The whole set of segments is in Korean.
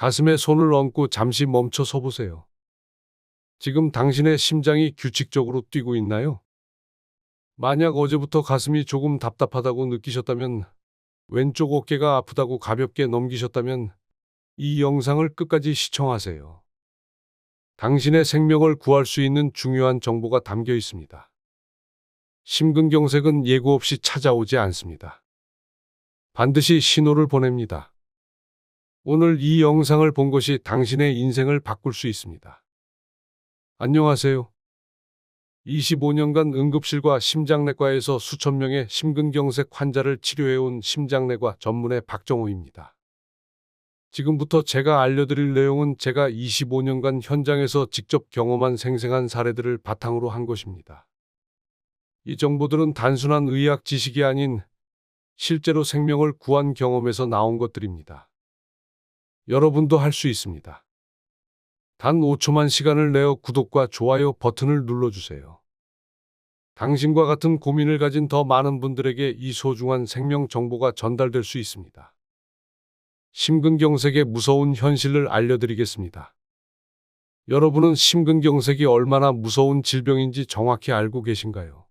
가슴에 손을 얹고 잠시 멈춰 서 보세요. 지금 당신의 심장이 규칙적으로 뛰고 있나요? 만약 어제부터 가슴이 조금 답답하다고 느끼셨다면, 왼쪽 어깨가 아프다고 가볍게 넘기셨다면, 이 영상을 끝까지 시청하세요. 당신의 생명을 구할 수 있는 중요한 정보가 담겨 있습니다. 심근경색은 예고 없이 찾아오지 않습니다. 반드시 신호를 보냅니다. 오늘 이 영상을 본 것이 당신의 인생을 바꿀 수 있습니다. 안녕하세요. 25년간 응급실과 심장내과에서 수천 명의 심근경색 환자를 치료해온 심장내과 전문의 박정호입니다. 지금부터 제가 알려드릴 내용은 제가 25년간 현장에서 직접 경험한 생생한 사례들을 바탕으로 한 것입니다. 이 정보들은 단순한 의학 지식이 아닌 실제로 생명을 구한 경험에서 나온 것들입니다. 여러분도 할 수 있습니다. 단 5초만 시간을 내어 구독과 좋아요 버튼을 눌러주세요. 당신과 같은 고민을 가진 더 많은 분들에게 이 소중한 생명 정보가 전달될 수 있습니다. 심근경색의 무서운 현실을 알려드리겠습니다. 여러분은 심근경색이 얼마나 무서운 질병인지 정확히 알고 계신가요?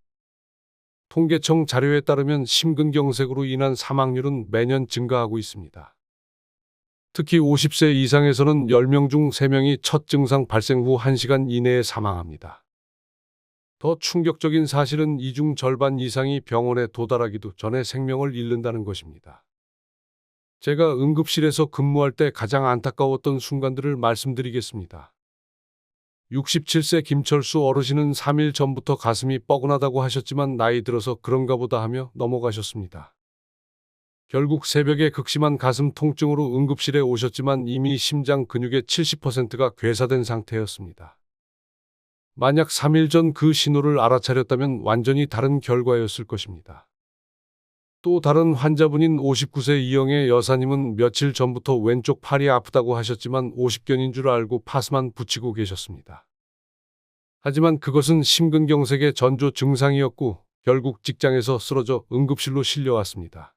통계청 자료에 따르면 심근경색으로 인한 사망률은 매년 증가하고 있습니다. 특히 50세 이상에서는 10명 중 3명이 첫 증상 발생 후 1시간 이내에 사망합니다. 더 충격적인 사실은 이 중 절반 이상이 병원에 도달하기도 전에 생명을 잃는다는 것입니다. 제가 응급실에서 근무할 때 가장 안타까웠던 순간들을 말씀드리겠습니다. 67세 김철수 어르신은 3일 전부터 가슴이 뻐근하다고 하셨지만 나이 들어서 그런가 보다 하며 넘어가셨습니다. 결국 새벽에 극심한 가슴 통증으로 응급실에 오셨지만 이미 심장 근육의 70%가 괴사된 상태였습니다. 만약 3일 전 그 신호를 알아차렸다면 완전히 다른 결과였을 것입니다. 또 다른 환자분인 59세 이영애 여사님은 며칠 전부터 왼쪽 팔이 아프다고 하셨지만 50견인 줄 알고 파스만 붙이고 계셨습니다. 하지만 그것은 심근경색의 전조 증상이었고 결국 직장에서 쓰러져 응급실로 실려왔습니다.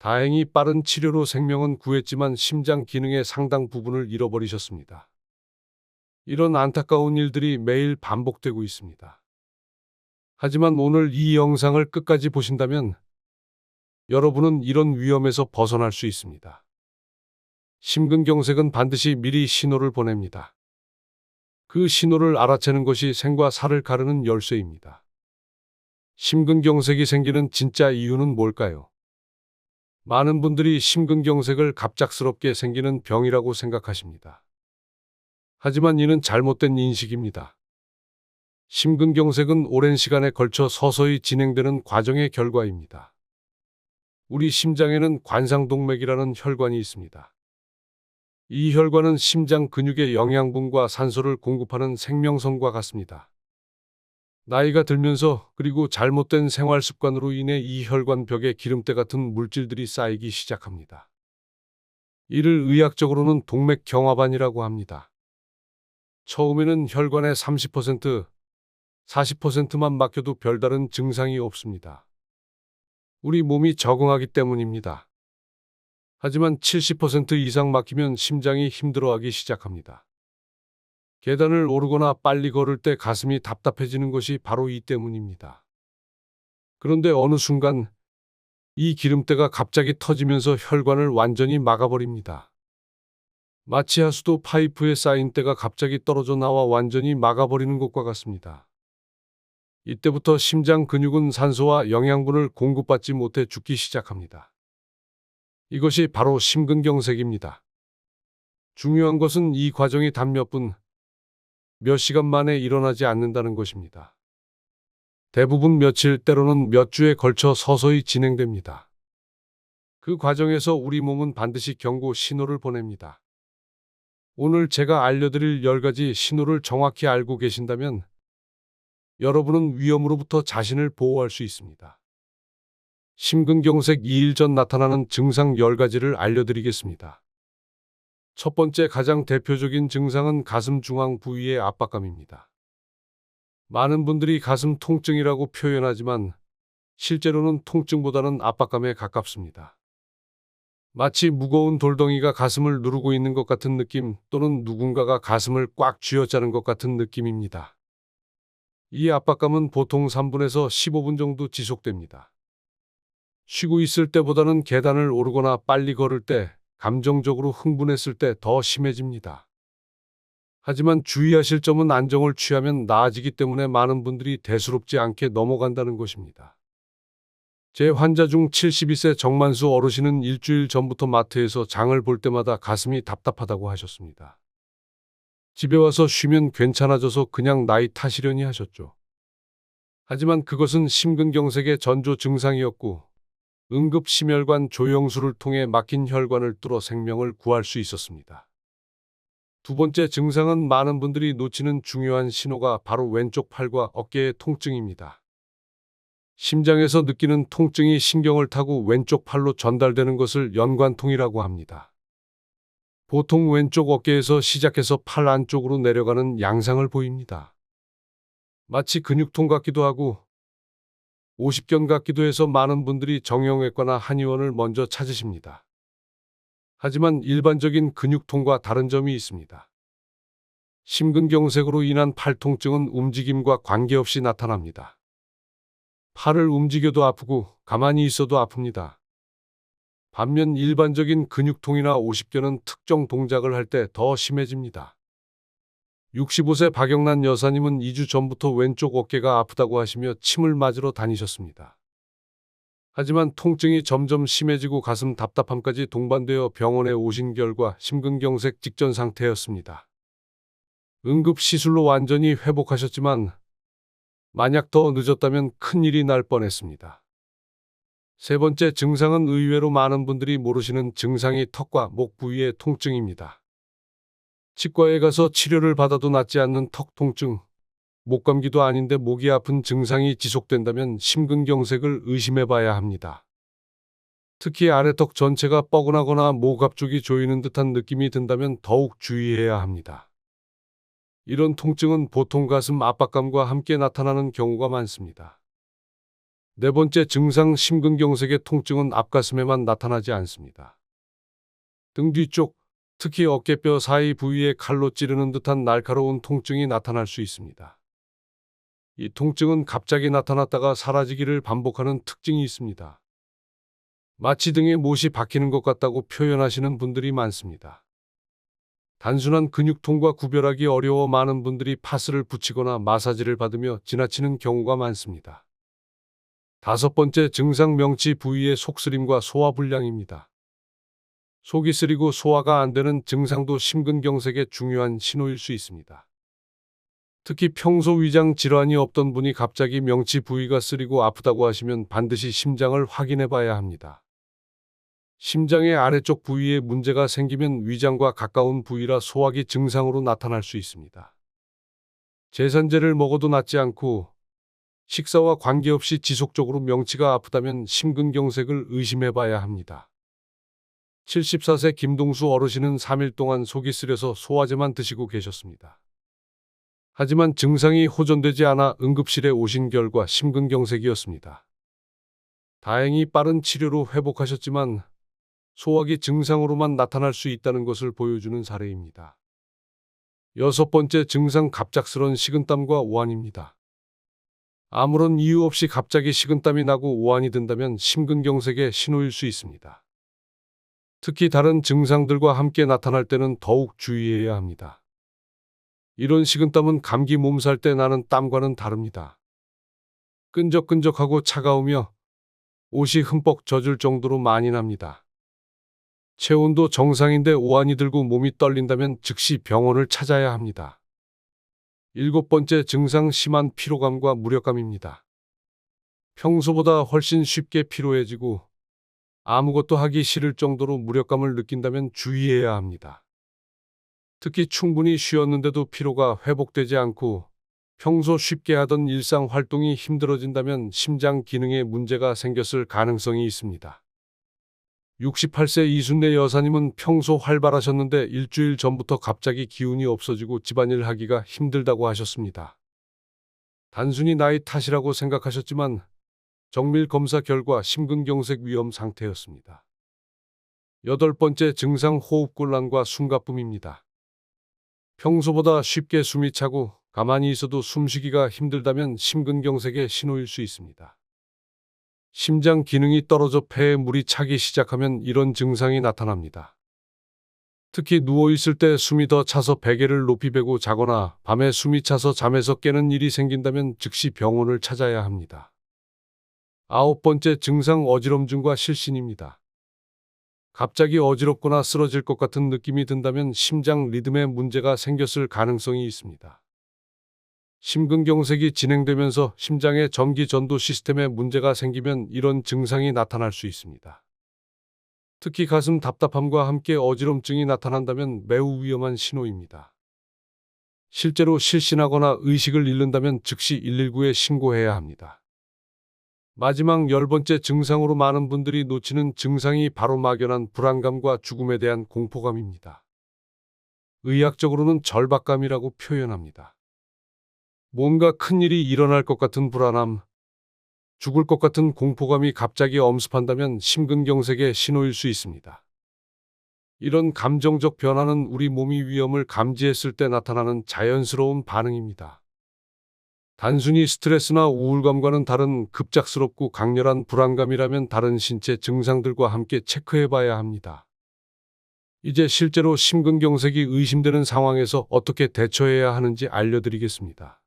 다행히 빠른 치료로 생명은 구했지만 심장 기능의 상당 부분을 잃어버리셨습니다. 이런 안타까운 일들이 매일 반복되고 있습니다. 하지만 오늘 이 영상을 끝까지 보신다면 여러분은 이런 위험에서 벗어날 수 있습니다. 심근경색은 반드시 미리 신호를 보냅니다. 그 신호를 알아채는 것이 생과 사를 가르는 열쇠입니다. 심근경색이 생기는 진짜 이유는 뭘까요? 많은 분들이 심근경색을 갑작스럽게 생기는 병이라고 생각하십니다. 하지만 이는 잘못된 인식입니다. 심근경색은 오랜 시간에 걸쳐 서서히 진행되는 과정의 결과입니다. 우리 심장에는 관상동맥이라는 혈관이 있습니다. 이 혈관은 심장 근육의 영양분과 산소를 공급하는 생명선과 같습니다. 나이가 들면서 그리고 잘못된 생활 습관으로 인해 이 혈관 벽에 기름때 같은 물질들이 쌓이기 시작합니다. 이를 의학적으로는 동맥 경화반이라고 합니다. 처음에는 혈관의 30%, 40%만 막혀도 별다른 증상이 없습니다. 우리 몸이 적응하기 때문입니다. 하지만 70% 이상 막히면 심장이 힘들어하기 시작합니다. 계단을 오르거나 빨리 걸을 때 가슴이 답답해지는 것이 바로 이 때문입니다. 그런데 어느 순간 이 기름때가 갑자기 터지면서 혈관을 완전히 막아버립니다. 마치 하수도 파이프에 쌓인 때가 갑자기 떨어져 나와 완전히 막아버리는 것과 같습니다. 이때부터 심장 근육은 산소와 영양분을 공급받지 못해 죽기 시작합니다. 이것이 바로 심근경색입니다. 중요한 것은 이 과정이 단 몇 분, 몇 시간 만에 일어나지 않는다는 것입니다. 대부분 며칠 때로는 몇 주에 걸쳐 서서히 진행됩니다. 그 과정에서 우리 몸은 반드시 경고 신호를 보냅니다. 오늘 제가 알려드릴 10가지 신호를 정확히 알고 계신다면 여러분은 위험으로부터 자신을 보호할 수 있습니다. 심근경색 2일 전 나타나는 증상 10가지를 알려드리겠습니다. 첫 번째 가장 대표적인 증상은 가슴 중앙 부위의 압박감입니다. 많은 분들이 가슴 통증이라고 표현하지만 실제로는 통증보다는 압박감에 가깝습니다. 마치 무거운 돌덩이가 가슴을 누르고 있는 것 같은 느낌 또는 누군가가 가슴을 꽉 쥐어짜는 것 같은 느낌입니다. 이 압박감은 보통 3분에서 15분 정도 지속됩니다. 쉬고 있을 때보다는 계단을 오르거나 빨리 걸을 때, 감정적으로 흥분했을 때 더 심해집니다. 하지만 주의하실 점은 안정을 취하면 나아지기 때문에 많은 분들이 대수롭지 않게 넘어간다는 것입니다. 제 환자 중 72세 정만수 어르신은 일주일 전부터 마트에서 장을 볼 때마다 가슴이 답답하다고 하셨습니다. 집에 와서 쉬면 괜찮아져서 그냥 나이 탓이려니 하셨죠. 하지만 그것은 심근경색의 전조 증상이었고 응급 심혈관 조영술을 통해 막힌 혈관을 뚫어 생명을 구할 수 있었습니다. 두 번째 증상은 많은 분들이 놓치는 중요한 신호가 바로 왼쪽 팔과 어깨의 통증입니다. 심장에서 느끼는 통증이 신경을 타고 왼쪽 팔로 전달되는 것을 연관통이라고 합니다. 보통 왼쪽 어깨에서 시작해서 팔 안쪽으로 내려가는 양상을 보입니다. 마치 근육통 같기도 하고 50견 같기도 해서 많은 분들이 정형외과나 한의원을 먼저 찾으십니다. 하지만 일반적인 근육통과 다른 점이 있습니다. 심근경색으로 인한 팔통증은 움직임과 관계없이 나타납니다. 팔을 움직여도 아프고 가만히 있어도 아픕니다. 반면 일반적인 근육통이나 50견은 특정 동작을 할 때 더 심해집니다. 65세 박영란 여사님은 2주 전부터 왼쪽 어깨가 아프다고 하시며 침을 맞으러 다니셨습니다. 하지만 통증이 점점 심해지고 가슴 답답함까지 동반되어 병원에 오신 결과 심근경색 직전 상태였습니다. 응급 시술로 완전히 회복하셨지만 만약 더 늦었다면 큰일이 날 뻔했습니다. 세 번째 증상은 의외로 많은 분들이 모르시는 증상이 턱과 목 부위의 통증입니다. 치과에 가서 치료를 받아도 낫지 않는 턱 통증, 목감기도 아닌데 목이 아픈 증상이 지속된다면 심근경색을 의심해 봐야 합니다. 특히 아래턱 전체가 뻐근하거나 목 앞쪽이 조이는 듯한 느낌이 든다면 더욱 주의해야 합니다. 이런 통증은 보통 가슴 압박감과 함께 나타나는 경우가 많습니다. 네 번째 증상 심근경색의 통증은 앞가슴에만 나타나지 않습니다. 등 뒤쪽, 특히 어깨뼈 사이 부위에 칼로 찌르는 듯한 날카로운 통증이 나타날 수 있습니다. 이 통증은 갑자기 나타났다가 사라지기를 반복하는 특징이 있습니다. 마치 등에 못이 박히는 것 같다고 표현하시는 분들이 많습니다. 단순한 근육통과 구별하기 어려워 많은 분들이 파스를 붙이거나 마사지를 받으며 지나치는 경우가 많습니다. 다섯 번째 증상 명치 부위의 속쓰림과 소화불량입니다. 속이 쓰리고 소화가 안 되는 증상도 심근경색의 중요한 신호일 수 있습니다. 특히 평소 위장 질환이 없던 분이 갑자기 명치 부위가 쓰리고 아프다고 하시면 반드시 심장을 확인해 봐야 합니다. 심장의 아래쪽 부위에 문제가 생기면 위장과 가까운 부위라 소화기 증상으로 나타날 수 있습니다. 제산제를 먹어도 낫지 않고 식사와 관계없이 지속적으로 명치가 아프다면 심근경색을 의심해 봐야 합니다. 74세 김동수 어르신은 3일 동안 속이 쓰려서 소화제만 드시고 계셨습니다. 하지만 증상이 호전되지 않아 응급실에 오신 결과 심근경색이었습니다. 다행히 빠른 치료로 회복하셨지만 소화기 증상으로만 나타날 수 있다는 것을 보여주는 사례입니다. 여섯 번째 증상 갑작스런 식은땀과 오한입니다. 아무런 이유 없이 갑자기 식은땀이 나고 오한이 든다면 심근경색의 신호일 수 있습니다. 특히 다른 증상들과 함께 나타날 때는 더욱 주의해야 합니다. 이런 식은땀은 감기 몸살 때 나는 땀과는 다릅니다. 끈적끈적하고 차가우며 옷이 흠뻑 젖을 정도로 많이 납니다. 체온도 정상인데 오한이 들고 몸이 떨린다면 즉시 병원을 찾아야 합니다. 일곱 번째 증상 심한 피로감과 무력감입니다. 평소보다 훨씬 쉽게 피로해지고 아무것도 하기 싫을 정도로 무력감을 느낀다면 주의해야 합니다. 특히 충분히 쉬었는데도 피로가 회복되지 않고 평소 쉽게 하던 일상 활동이 힘들어진다면 심장 기능에 문제가 생겼을 가능성이 있습니다. 68세 이순례 여사님은 평소 활발하셨는데 일주일 전부터 갑자기 기운이 없어지고 집안일 하기가 힘들다고 하셨습니다. 단순히 나이 탓이라고 생각하셨지만 정밀 검사 결과 심근경색 위험 상태였습니다. 여덟 번째 증상 호흡곤란과 숨가쁨입니다. 평소보다 쉽게 숨이 차고 가만히 있어도 숨쉬기가 힘들다면 심근경색의 신호일 수 있습니다. 심장 기능이 떨어져 폐에 물이 차기 시작하면 이런 증상이 나타납니다. 특히 누워있을 때 숨이 더 차서 베개를 높이 베고 자거나 밤에 숨이 차서 잠에서 깨는 일이 생긴다면 즉시 병원을 찾아야 합니다. 아홉 번째 증상 어지럼증과 실신입니다. 갑자기 어지럽거나 쓰러질 것 같은 느낌이 든다면 심장 리듬에 문제가 생겼을 가능성이 있습니다. 심근경색이 진행되면서 심장의 전기 전도 시스템에 문제가 생기면 이런 증상이 나타날 수 있습니다. 특히 가슴 답답함과 함께 어지럼증이 나타난다면 매우 위험한 신호입니다. 실제로 실신하거나 의식을 잃는다면 즉시 119에 신고해야 합니다. 마지막 열 번째 증상으로 많은 분들이 놓치는 증상이 바로 막연한 불안감과 죽음에 대한 공포감입니다. 의학적으로는 절박감이라고 표현합니다. 뭔가 큰 일이 일어날 것 같은 불안함, 죽을 것 같은 공포감이 갑자기 엄습한다면 심근경색의 신호일 수 있습니다. 이런 감정적 변화는 우리 몸이 위험을 감지했을 때 나타나는 자연스러운 반응입니다. 단순히 스트레스나 우울감과는 다른 급작스럽고 강렬한 불안감이라면 다른 신체 증상들과 함께 체크해 봐야 합니다. 이제 실제로 심근경색이 의심되는 상황에서 어떻게 대처해야 하는지 알려드리겠습니다.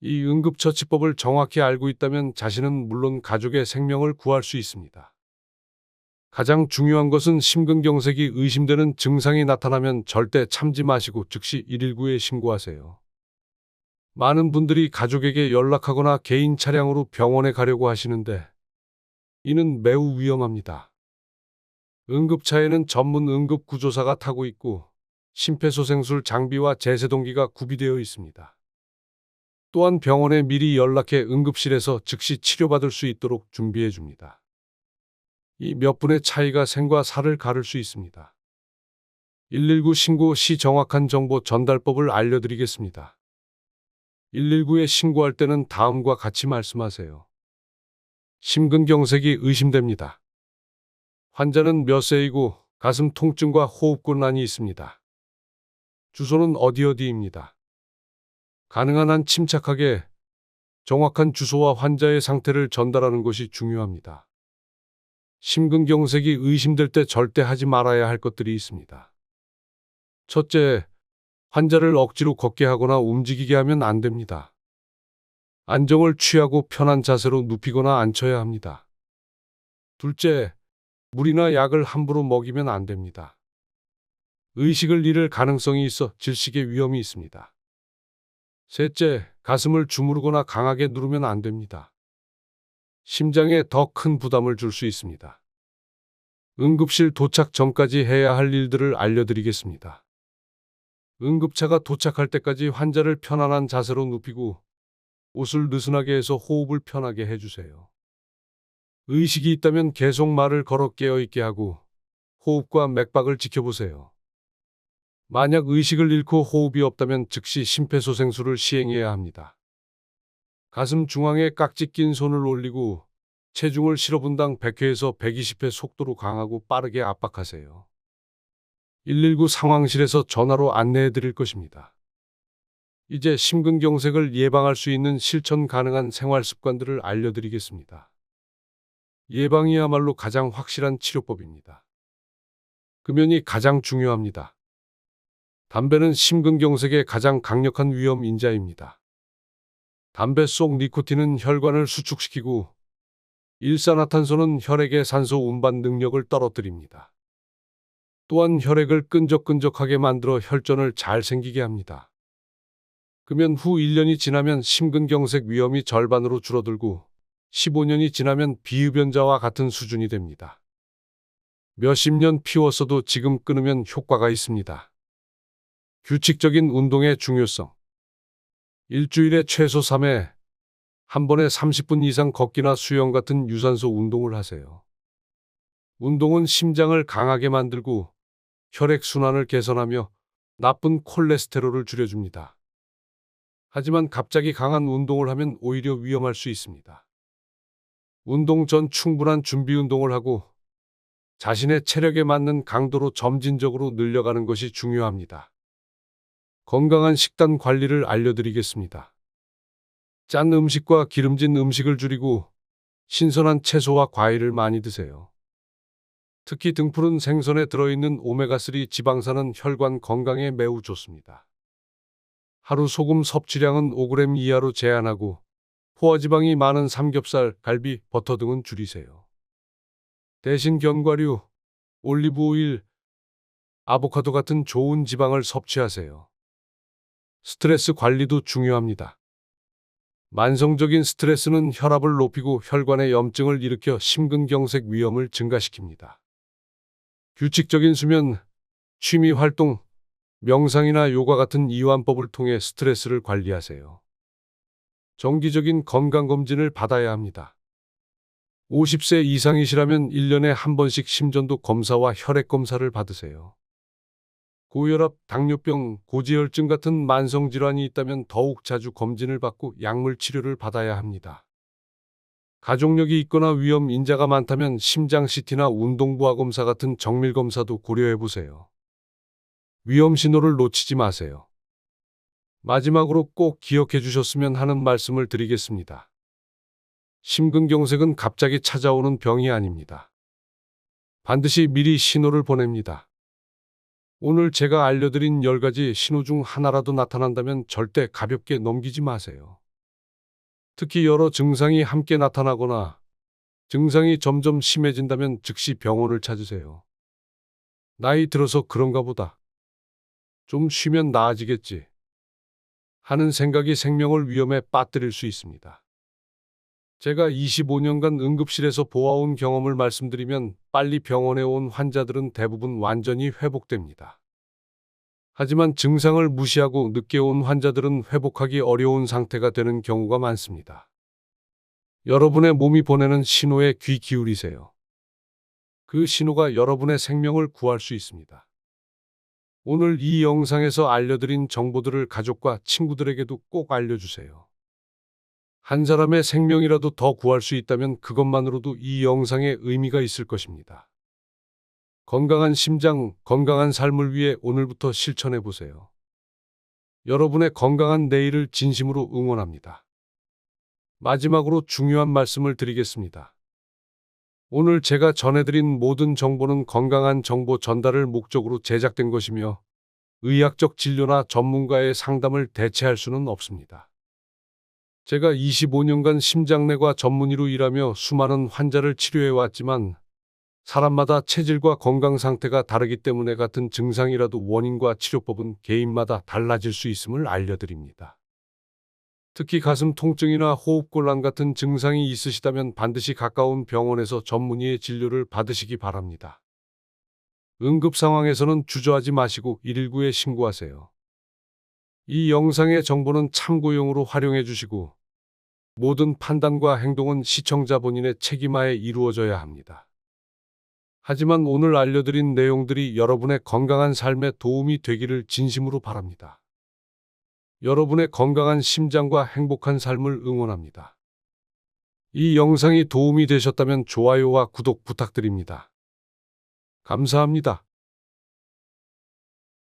이 응급처치법을 정확히 알고 있다면 자신은 물론 가족의 생명을 구할 수 있습니다. 가장 중요한 것은 심근경색이 의심되는 증상이 나타나면 절대 참지 마시고 즉시 119에 신고하세요. 많은 분들이 가족에게 연락하거나 개인 차량으로 병원에 가려고 하시는데 이는 매우 위험합니다. 응급차에는 전문 응급구조사가 타고 있고 심폐소생술 장비와 제세동기가 구비되어 있습니다. 또한 병원에 미리 연락해 응급실에서 즉시 치료받을 수 있도록 준비해 줍니다. 이 몇 분의 차이가 생과 사를 가를 수 있습니다. 119 신고 시 정확한 정보 전달법을 알려드리겠습니다. 119에 신고할 때는 다음과 같이 말씀하세요. 심근경색이 의심됩니다. 환자는 몇 세이고 가슴 통증과 호흡곤란이 있습니다. 주소는 어디 어디입니다. 가능한 한 침착하게 정확한 주소와 환자의 상태를 전달하는 것이 중요합니다. 심근경색이 의심될 때 절대 하지 말아야 할 것들이 있습니다. 첫째, 환자를 억지로 걷게 하거나 움직이게 하면 안 됩니다. 안정을 취하고 편한 자세로 눕히거나 앉혀야 합니다. 둘째, 물이나 약을 함부로 먹이면 안 됩니다. 의식을 잃을 가능성이 있어 질식의 위험이 있습니다. 셋째, 가슴을 주무르거나 강하게 누르면 안 됩니다. 심장에 더 큰 부담을 줄 수 있습니다. 응급실 도착 전까지 해야 할 일들을 알려드리겠습니다. 응급차가 도착할 때까지 환자를 편안한 자세로 눕히고 옷을 느슨하게 해서 호흡을 편하게 해주세요. 의식이 있다면 계속 말을 걸어 깨어있게 하고 호흡과 맥박을 지켜보세요. 만약 의식을 잃고 호흡이 없다면 즉시 심폐소생술을 시행해야 합니다. 가슴 중앙에 깍지 낀 손을 올리고 체중을 실어 분당 100회에서 120회 속도로 강하고 빠르게 압박하세요. 119 상황실에서 전화로 안내해 드릴 것입니다. 이제 심근경색을 예방할 수 있는 실천 가능한 생활 습관들을 알려드리겠습니다. 예방이야말로 가장 확실한 치료법입니다. 금연이 가장 중요합니다. 담배는 심근경색의 가장 강력한 위험 인자입니다. 담배 속 니코틴은 혈관을 수축시키고 일산화탄소는 혈액의 산소 운반 능력을 떨어뜨립니다. 또한 혈액을 끈적끈적하게 만들어 혈전을 잘 생기게 합니다. 금연 후 1년이 지나면 심근경색 위험이 절반으로 줄어들고 15년이 지나면 비흡연자와 같은 수준이 됩니다. 몇십 년 피웠어도 지금 끊으면 효과가 있습니다. 규칙적인 운동의 중요성. 일주일에 최소 3회, 한 번에 30분 이상 걷기나 수영 같은 유산소 운동을 하세요. 운동은 심장을 강하게 만들고 혈액순환을 개선하며 나쁜 콜레스테롤을 줄여줍니다. 하지만 갑자기 강한 운동을 하면 오히려 위험할 수 있습니다. 운동 전 충분한 준비 운동을 하고 자신의 체력에 맞는 강도로 점진적으로 늘려가는 것이 중요합니다. 건강한 식단 관리를 알려드리겠습니다. 짠 음식과 기름진 음식을 줄이고 신선한 채소와 과일을 많이 드세요. 특히 등푸른 생선에 들어있는 오메가3 지방산은 혈관 건강에 매우 좋습니다. 하루 소금 섭취량은 5g 이하로 제한하고 포화지방이 많은 삼겹살, 갈비, 버터 등은 줄이세요. 대신 견과류, 올리브 오일, 아보카도 같은 좋은 지방을 섭취하세요. 스트레스 관리도 중요합니다. 만성적인 스트레스는 혈압을 높이고 혈관의 염증을 일으켜 심근경색 위험을 증가시킵니다. 규칙적인 수면, 취미 활동, 명상이나 요가 같은 이완법을 통해 스트레스를 관리하세요. 정기적인 건강검진을 받아야 합니다. 50세 이상이시라면 1년에 한 번씩 심전도 검사와 혈액 검사를 받으세요. 고혈압, 당뇨병, 고지혈증 같은 만성 질환이 있다면 더욱 자주 검진을 받고 약물 치료를 받아야 합니다. 가족력이 있거나 위험 인자가 많다면 심장 CT나 운동부하 검사 같은 정밀 검사도 고려해 보세요. 위험 신호를 놓치지 마세요. 마지막으로 꼭 기억해 주셨으면 하는 말씀을 드리겠습니다. 심근경색은 갑자기 찾아오는 병이 아닙니다. 반드시 미리 신호를 보냅니다. 오늘 제가 알려드린 10가지 신호 중 하나라도 나타난다면 절대 가볍게 넘기지 마세요. 특히 여러 증상이 함께 나타나거나 증상이 점점 심해진다면 즉시 병원을 찾으세요. 나이 들어서 그런가 보다. 좀 쉬면 나아지겠지. 하는 생각이 생명을 위험에 빠뜨릴 수 있습니다. 제가 25년간 응급실에서 보아온 경험을 말씀드리면 빨리 병원에 온 환자들은 대부분 완전히 회복됩니다. 하지만 증상을 무시하고 늦게 온 환자들은 회복하기 어려운 상태가 되는 경우가 많습니다. 여러분의 몸이 보내는 신호에 귀 기울이세요. 그 신호가 여러분의 생명을 구할 수 있습니다. 오늘 이 영상에서 알려드린 정보들을 가족과 친구들에게도 꼭 알려주세요. 한 사람의 생명이라도 더 구할 수 있다면 그것만으로도 이 영상에 의미가 있을 것입니다. 건강한 심장, 건강한 삶을 위해 오늘부터 실천해 보세요. 여러분의 건강한 내일을 진심으로 응원합니다. 마지막으로 중요한 말씀을 드리겠습니다. 오늘 제가 전해드린 모든 정보는 건강한 정보 전달을 목적으로 제작된 것이며 의학적 진료나 전문가의 상담을 대체할 수는 없습니다. 제가 25년간 심장내과 전문의로 일하며 수많은 환자를 치료해 왔지만 사람마다 체질과 건강 상태가 다르기 때문에 같은 증상이라도 원인과 치료법은 개인마다 달라질 수 있음을 알려드립니다. 특히 가슴 통증이나 호흡곤란 같은 증상이 있으시다면 반드시 가까운 병원에서 전문의의 진료를 받으시기 바랍니다. 응급 상황에서는 주저하지 마시고 119에 신고하세요. 이 영상의 정보는 참고용으로 활용해 주시고 모든 판단과 행동은 시청자 본인의 책임하에 이루어져야 합니다. 하지만 오늘 알려드린 내용들이 여러분의 건강한 삶에 도움이 되기를 진심으로 바랍니다. 여러분의 건강한 심장과 행복한 삶을 응원합니다. 이 영상이 도움이 되셨다면 좋아요와 구독 부탁드립니다. 감사합니다.